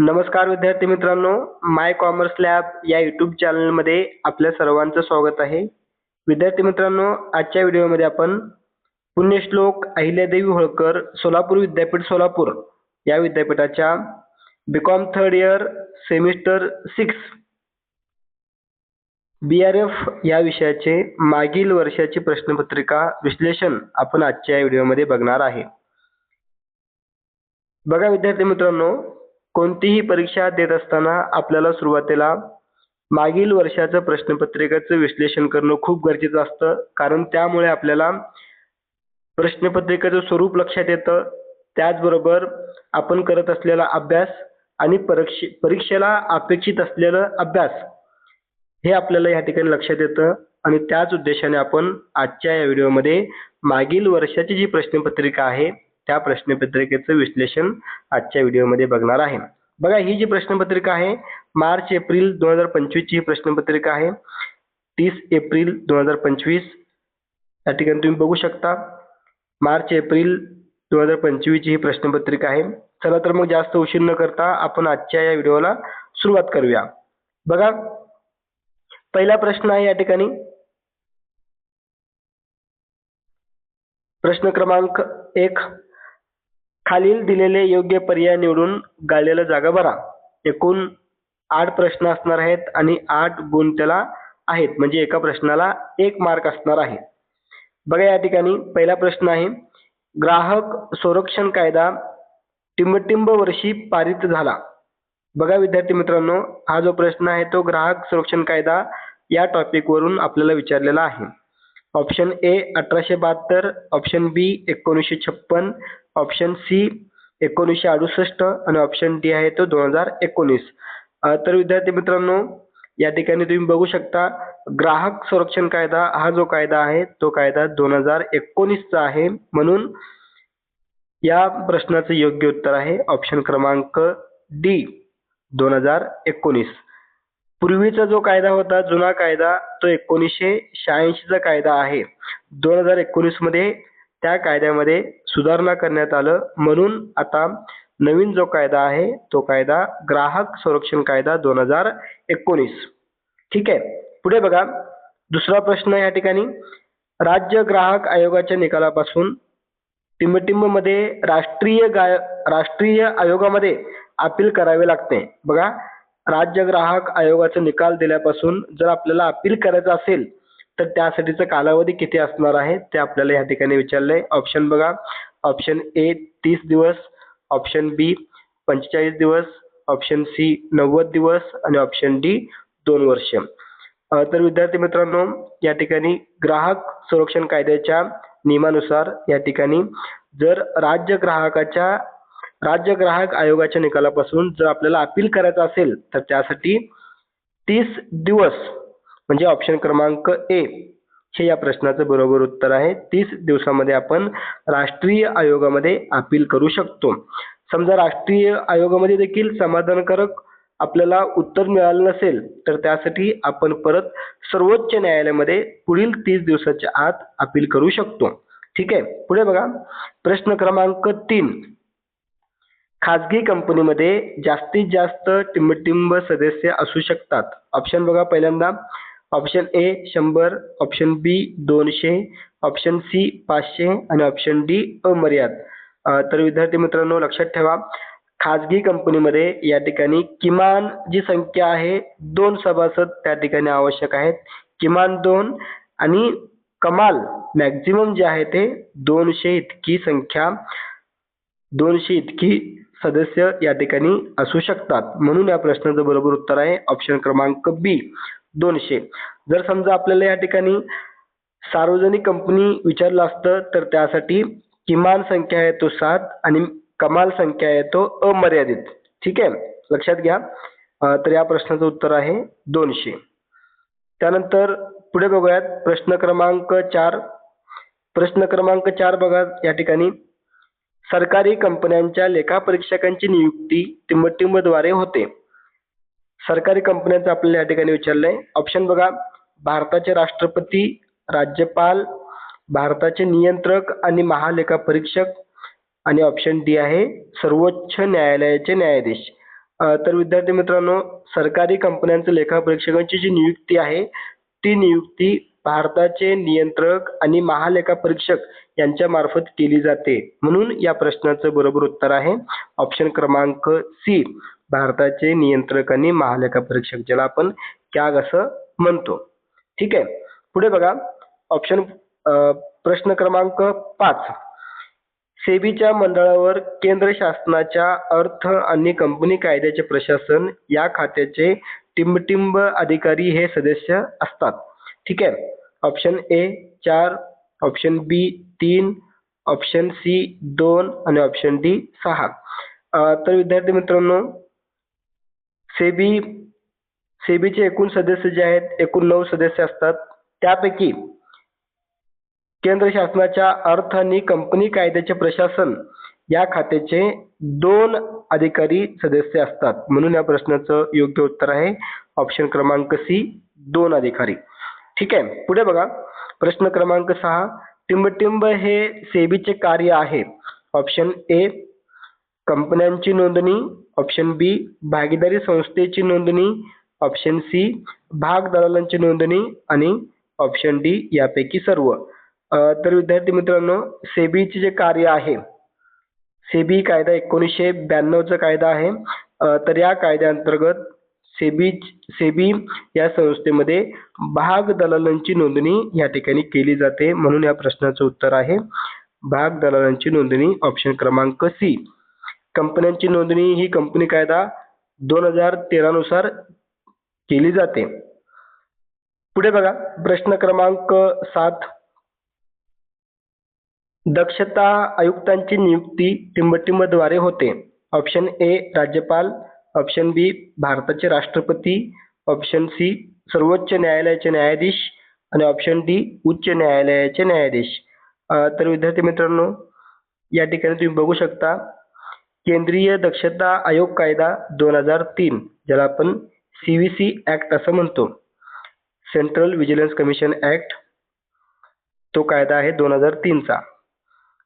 नमस्कार विद्यार्थी मित्रांनो माय कॉमर्स लॅब या यूट्यूब चॅनलमध्ये आपल्या सर्वांचं स्वागत आहे. विद्यार्थी मित्रांनो आजच्या व्हिडिओमध्ये आपण पुण्यश्लोक अहिल्यादेवी होळकर सोलापूर विद्यापीठ सोलापूर या विद्यापीठाच्या B com third year semester six B R F या विषयाचे मागील वर्षाची प्रश्नपत्रिका विश्लेषण आपण आजच्या या व्हिडिओमध्ये बघणार आहे. बघा विद्यार्थी मित्रांनो कोणतीही परीक्षा देत असताना आपल्याला सुरुवातीला मागील वर्षाचं प्रश्नपत्रिकेचं विश्लेषण करणं खूप गरजेचं असतं. कारण त्यामुळे आपल्याला प्रश्नपत्रिकेचं स्वरूप लक्षात येतं. त्याचबरोबर आपण करत असलेला अभ्यास आणि परीक्षे परीक्षेला अपेक्षित असलेलं अभ्यास हे आपल्याला या ठिकाणी लक्षात येतं. आणि त्याच उद्देशाने आपण आजच्या या व्हिडिओमध्ये मागील वर्षाची जी प्रश्नपत्रिका आहे त्या प्रश्नपत्रिकेचं विश्लेषण आजच्या व्हिडिओमध्ये बघणार आहे. बघा ही जी प्रश्नपत्रिका आहे मार्च एप्रिल दोन हजार पंचवीसची ही प्रश्नपत्रिका आहे. तीस एप्रिल दोन हजार पंचवीस. या ठिकाणी तुम्ही बघू शकता मार्च एप्रिल दोन हजार पंचवीसची ही प्रश्नपत्रिका आहे. चला तर मग जास्त उशीर न करता आपण आजच्या या व्हिडिओला सुरुवात करूया. बघा पहिला प्रश्न आहे या ठिकाणी. प्रश्न क्रमांक एक. खालील दिलेले योग्य पर्याय निवडून गाळलेला जागा भरा. एकूण आठ प्रश्न असणार आहेत आणि आठ गुण त्याला आहेत. म्हणजे एका प्रश्नाला एक मार्क असणार आहे. बघा या ठिकाणी पहिला प्रश्न आहे. ग्राहक संरक्षण कायदा टिंबटिंब वर्षी पारित झाला. बघा विद्यार्थी मित्रांनो हा जो प्रश्न आहे तो ग्राहक संरक्षण कायदा या टॉपिकवरून आपल्याला विचारलेला आहे. ऑप्शन ए अठराशे बहात्तर ऑप्शन बी एकोणीसशे छप्पन ऑप्शन सी एकोणीसशे अडुसष्ट आणि ऑप्शन डी आहे तो दोन हजार एकोणीस. तर विद्यार्थी मित्रांनो या ठिकाणी तुम्ही बघू शकता ग्राहक संरक्षण कायदा हा जो कायदा आहे तो कायदा दोन हजार एकोणीसचा आहे. म्हणून या प्रश्नाचं योग्य उत्तर आहे ऑप्शन क्रमांक डी दोन हजार एकोणीस. पूर्वीचा जो कायदा होता जुना कायदा तो एकोणीसशे शहाऐंशीचा कायदा आहे. दोन हजार एकोणीसमध्ये त्या कायद्यामध्ये सुधारणा करण्यात आलं. म्हणून आता नवीन जो कायदा आहे तो कायदा ग्राहक संरक्षण कायदा दोन हजार एकोणीस. ठीक आहे? पुढे बघा. दुसरा प्रश्न या ठिकाणी. राज्य ग्राहक आयोगाच्या निकालापासून टिंबटिंबमध्ये राष्ट्रीय गाय राष्ट्रीय आयोगामध्ये अपील करावे लागते. बघा. राज्य ग्राहक आयोगाचा निकाल दिल्यापासून जर आपल्याला अपील करायचं असेल तर त्यासाठीचा कालावधी किती असणार आहे ते आपल्याला या ठिकाणी विचारलंय ऑप्शन बघा. ऑप्शन ए तीस दिवस. ऑप्शन बी पंचेचाळीस दिवस. ऑप्शन सी नव्वद दिवस. आणि ऑप्शन डी दोन वर्ष. तर विद्यार्थी मित्रांनो या ठिकाणी ग्राहक संरक्षण कायद्याच्या नियमानुसार या ठिकाणी जर राज्य ग्राहकाच्या राज्य ग्राहक आयोगाच्या निकालापासून जर आपल्याला अपील करायचं असेल तर त्यासाठी तीस दिवस म्हणजे ऑप्शन क्रमांक ए हे या प्रश्नाचं बरोबर उत्तर आहे. तीस दिवसामध्ये आपण राष्ट्रीय आयोगामध्ये अपील करू शकतो. समजा राष्ट्रीय आयोगामध्ये देखील समाधानकारक आपल्याला उत्तर मिळालं नसेल तर त्यासाठी आपण परत सर्वोच्च न्यायालयामध्ये पुढील तीस दिवसाच्या आत अपील करू शकतो. ठीक आहे? पुढे बघा. प्रश्न क्रमांक तीन. खाजगी कंपनीमध्ये जास्तीत जास्त टिंबटिंब सदस्य असू शकतात. ऑप्शन बघा पहिल्यांदा. ऑप्शन ए शंभर. ऑप्शन बी दोनशे. ऑप्शन सी पाचशे. आणि ऑप्शन डी अमर्याद. तर विद्यार्थी मित्रांनो लक्षात ठेवा. खाजगी कंपनीमध्ये या ठिकाणी किमान जी संख्या आहे दोन सभासद त्या ठिकाणी आवश्यक आहेत. किमान दोन आणि कमाल मॅक्झिमम जे आहे ते दोनशे इतकी संख्या दोनशे इतकी सदस्य या ठिकाणी असू शकतात. म्हणून या प्रश्नाचं बरोबर उत्तर आहे ऑप्शन क्रमांक बी दोनशे. जर समजा आपल्याला या ठिकाणी सार्वजनिक कंपनी विचारलं असतं तर त्यासाठी किमान संख्या आहे तो सात आणि कमाल संख्या आहे तो अमर्यादित. ठीक आहे? लक्षात घ्या. तर या प्रश्नाचं उत्तर आहे दोनशे. त्यानंतर पुढे बघूयात प्रश्न क्रमांक चार. प्रश्न क्रमांक चार बघा या ठिकाणी. सरकारी कंपन्यांच्या लेखापरीक्षकांची नियुक्ती टिंबटिंबद्वारे होते. सरकारी कंपन्यांचं आपल्याला या ठिकाणी विचारलंय. ऑप्शन बघा. भारताचे राष्ट्रपती राज्यपाल भारताचे नियंत्रक आणि महालेखा परीक्षक आणि ऑप्शन डी आहे. सर्वोच्च न्यायालयाचे न्यायाधीश. तर विद्यार्थी मित्रांनो सरकारी कंपन्यांचं लेखापरीक्षकांची जी नियुक्ती आहे ती नियुक्ती भारताचे नियंत्रक आणि महालेखापरीक्षक यांच्या मार्फत केली जाते. म्हणून या प्रश्नाचं बरोबर उत्तर आहे. ऑप्शन क्रमांक सी भारताचे नियंत्रक आणि महालेखापरीक्षक ज्याला आपण कॅग असं म्हणतो. ठीक आहे? पुढे बघा. ऑप्शन प्रश्न क्रमांक पाच. सेबीच्या मंडळावर केंद्र शासनाच्या अर्थ आणि कंपनी कायद्याचे प्रशासन या खात्याचे टिंबटिंब अधिकारी हे सदस्य असतात. ठीक आहे? ऑप्शन ए चार ऑप्शन बी तीन ऑप्शन सी दोन आणि ऑप्शन डी सहा. तर विद्यार्थी मित्रांनो सेबी सेबीचे एकूण सदस्य जे आहेत एकूण नऊ सदस्य असतात. त्यापैकी केंद्र शासनाच्या अर्थ आणि कंपनी कायद्याचे प्रशासन या खात्याचे दोन अधिकारी सदस्य असतात. म्हणून या प्रश्नाचं योग्य उत्तर आहे. ऑप्शन क्रमांक सी दोन अधिकारी. ठीक आहे पुढे बघा. प्रश्न क्रमांक सहा. टिंबटिंब हे सेबीचे कार्य आहे. ऑप्शन ए कंपन्यांची नोंदणी. ऑप्शन बी भागीदारी संस्थेची नोंदणी. ऑप्शन सी भाग दलालांची नोंदणी. आणि ऑप्शन डी यापैकी सर्व. तर विद्यार्थी मित्रांनो सेबीचे जे कार्य आहे सेबी कायदा एकोणीसशे ब्याण्णवचा कायदा आहे. तर या कायद्याअंतर्गत सेबी सेबी या संस्थेमध्ये भाग दलालांची नोंदणी या ठिकाणी केली जाते म्हणून या प्रश्नाचं उत्तर आहे. भाग दलालांची नोंदणी ऑप्शन क्रमांक सी कंपन्यांची नोंदणी ही कंपनी कायदा दोन हजार तेरा नुसार केली जाते. पुढे बघा प्रश्न क्रमांक सात. दक्षता आयुक्तांची नियुक्ती टिंबटिंबद्वारे होते. ऑप्शन ए राज्यपाल. ऑप्शन बी भारताचे राष्ट्रपती. ऑप्शन सी सर्वोच्च न्यायालयाचे न्यायाधीश. आणि ऑप्शन डी उच्च न्यायालयाचे न्यायाधीश. तर विद्यार्थी मित्रांनो या ठिकाणी तुम्ही बघू शकता. केंद्रीय दक्षता आयोग कायदा दोन हजार तीन ज्याला आपण सी व्ही सी ॲक्ट असं म्हणतो. सेंट्रल व्हिजिलन्स कमिशन ॲक्ट तो कायदा आहे दोन हजार तीनचा.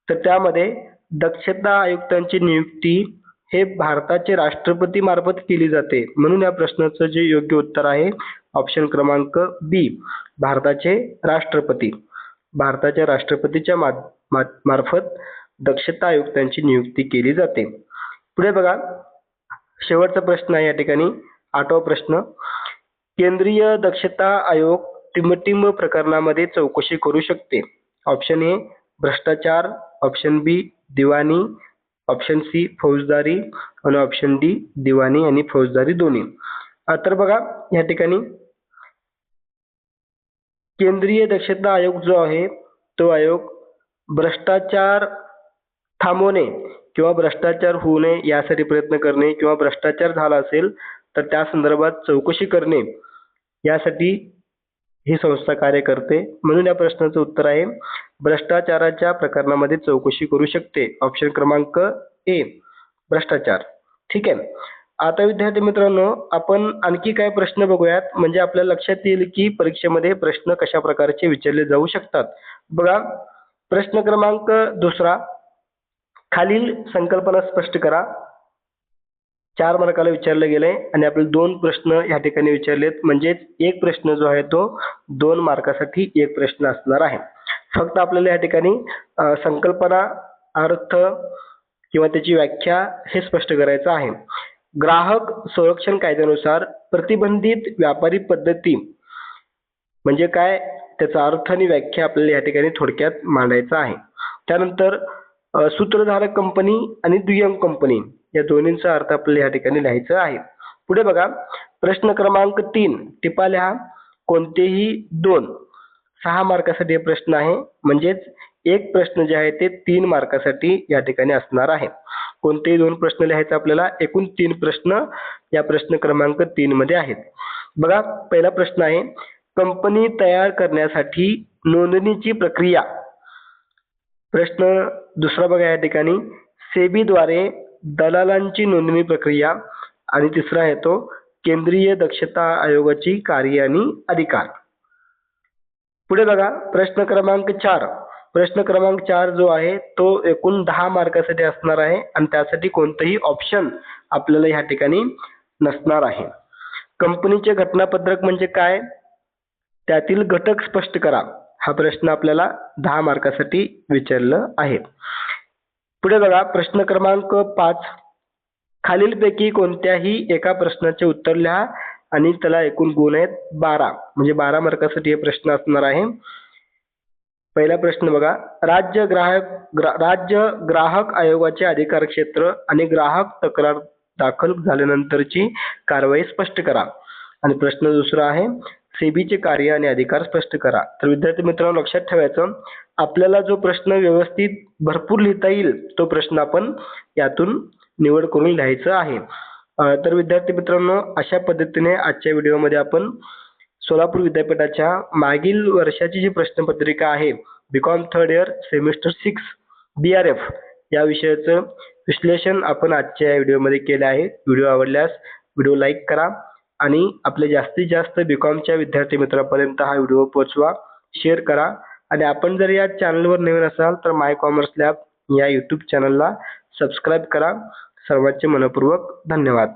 तर त्यामध्ये दक्षता आयुक्तांची नियुक्ती हे भारताचे राष्ट्रपती मार्फत केली जाते. म्हणून या प्रश्नाचं जे योग्य उत्तर आहे ऑप्शन क्रमांक बी भारताचे राष्ट्रपती. भारताच्या राष्ट्रपतीच्या मा मा- मार्फत दक्षता आयुक्तांची नियुक्ती केली जाते. पुढे बघा. शेवटचा प्रश्न आहे या ठिकाणी. आठवा प्रश्न. केंद्रीय दक्षता आयोग टिंबटिंब प्रकरणामध्ये चौकशी करू शकते. ऑप्शन ए भ्रष्टाचार. ऑप्शन बी दिवाणी. ऑप्शन सी फौजदारी आणि ऑप्शन डी दिवाणी आणि फौजदारी दोन्ही. तर बघा या ठिकाणी केंद्रीय दक्षता आयोग जो आहे तो आयोग भ्रष्टाचार थांबवणे किंवा भ्रष्टाचार होऊ नये यासाठी प्रयत्न करणे किंवा भ्रष्टाचार झाला असेल तर त्या संदर्भात चौकशी करणे यासाठी ही संस्था कार्य करते? म्हणून या प्रश्नाचं उत्तर आहे भ्रष्टाचाराच्या प्रकरणामध्ये चौकशी करू शकते. ऑप्शन क्रमांक ए भ्रष्टाचार. ठीक आहे? आता विद्यार्थी मित्रांनो आपण आणखी काय प्रश्न बघूयात. म्हणजे आपल्या लक्षात येईल की परीक्षेमध्ये प्रश्न कशा प्रकारचे विचारले जाऊ शकतात. बघा प्रश्न क्रमांक दुसरा. खालील संकल्पना स्पष्ट करा. चार मार्काला विचारलं गेलंय आणि आपले दोन प्रश्न या ठिकाणी विचारलेत. म्हणजेच एक प्रश्न जो आहे तो दोन मार्कासाठी एक प्रश्न असणार आहे. फक्त आपल्याला या ठिकाणी संकल्पना अर्थ किंवा त्याची व्याख्या हे स्पष्ट करायचं आहे. ग्राहक संरक्षण कायद्यानुसार प्रतिबंधित व्यापारी पद्धती म्हणजे काय? त्याचा अर्थ आणि व्याख्या आपल्याला या ठिकाणी थोडक्यात मांडायचा आहे. त्यानंतर सूत्रधारक कंपनी आणि दुय्यम कंपनी या दोन्हींचा अर्थ आपल्याला या ठिकाणी लिहायचा आहे. पुढे बघा प्रश्न क्रमांक तीन टिपा लिहा. कोणतेही दोन सहा मार्कासाठी हे प्रश्न आहे. म्हणजेच एक प्रश्न जे आहे ते तीन मार्कासाठी या ठिकाणी असणार आहे. कोणतेही दोन प्रश्न लिहायचे आपल्याला एकूण तीन प्रश्न या प्रश्न क्रमांक तीन मध्ये आहेत. बघा पहिला प्रश्न आहे कंपनी तयार करण्यासाठी नोंदणीची प्रक्रिया प्रश्न दुसरा बघा या ठिकाणी. सेबीद्वारे दलालांची नोंदणी प्रक्रिया आणि तिसरा आहे तो केंद्रीय दक्षता आयोगाची कार्य आणि अधिकार. पुढे बघा प्रश्न क्रमांक चार. प्रश्न क्रमांक चार जो आहे तो एकूण दहा मार्कासाठी असणार आहे आणि त्यासाठी कोणतंही ऑप्शन आपल्याला ह्या ठिकाणी नसणार आहे. कंपनीचे घटनापत्रक म्हणजे काय? त्यातील घटक स्पष्ट करा. हा प्रश्न आपल्याला दहा मार्कासाठी विचारलं आहे. पुढे बघा प्रश्न क्रमांक पाच. खालीलपैकी कोणत्याही एका प्रश्नाचे उत्तर लिहा आणि त्याला एकूण गुण आहेत बारा. म्हणजे बारा मार्कासाठी हे प्रश्न असणार आहे. पहिला प्रश्न बघा राज्य ग्राहक ग्रा, राज्य ग्राहक आयोगाचे अधिकार क्षेत्र आणि ग्राहक तक्रार दाखल झाल्यानंतरची कारवाई स्पष्ट करा. आणि प्रश्न दुसरा आहे सेबीचे कार्य आणि अधिकार स्पष्ट करा. तर विद्यार्थी मित्रांनो लक्षात ठेवायचं आपल्याला जो प्रश्न व्यवस्थित भरपूर लिहिता येईल तो प्रश्न आपण यातून निवड करून लिहायचा आहे. तर विद्यार्थी मित्रांनो अशा पद्धतीने आजच्या व्हिडिओमध्ये आपण सोलापूर विद्यापीठाच्या मागील वर्षाची जी प्रश्नपत्रिका आहे B com third year semester six B R F या विषयाचं विश्लेषण आपण आजच्या या व्हिडिओमध्ये केलं आहे. व्हिडिओ आवडल्यास व्हिडिओ लाईक करा आणि आपल्या जास्तीत जास्त बी कॉमच्या विद्यार्थी मित्रांपर्यंत हा व्हिडिओ पोहोचवा. शेअर करा. आणि आपण जर या चॅनलवर नवीन असाल तर माय कॉमर्स लॅब या यूट्यूब चॅनलला सबस्क्राईब करा. सर्वांचे मनपूर्वक धन्यवाद.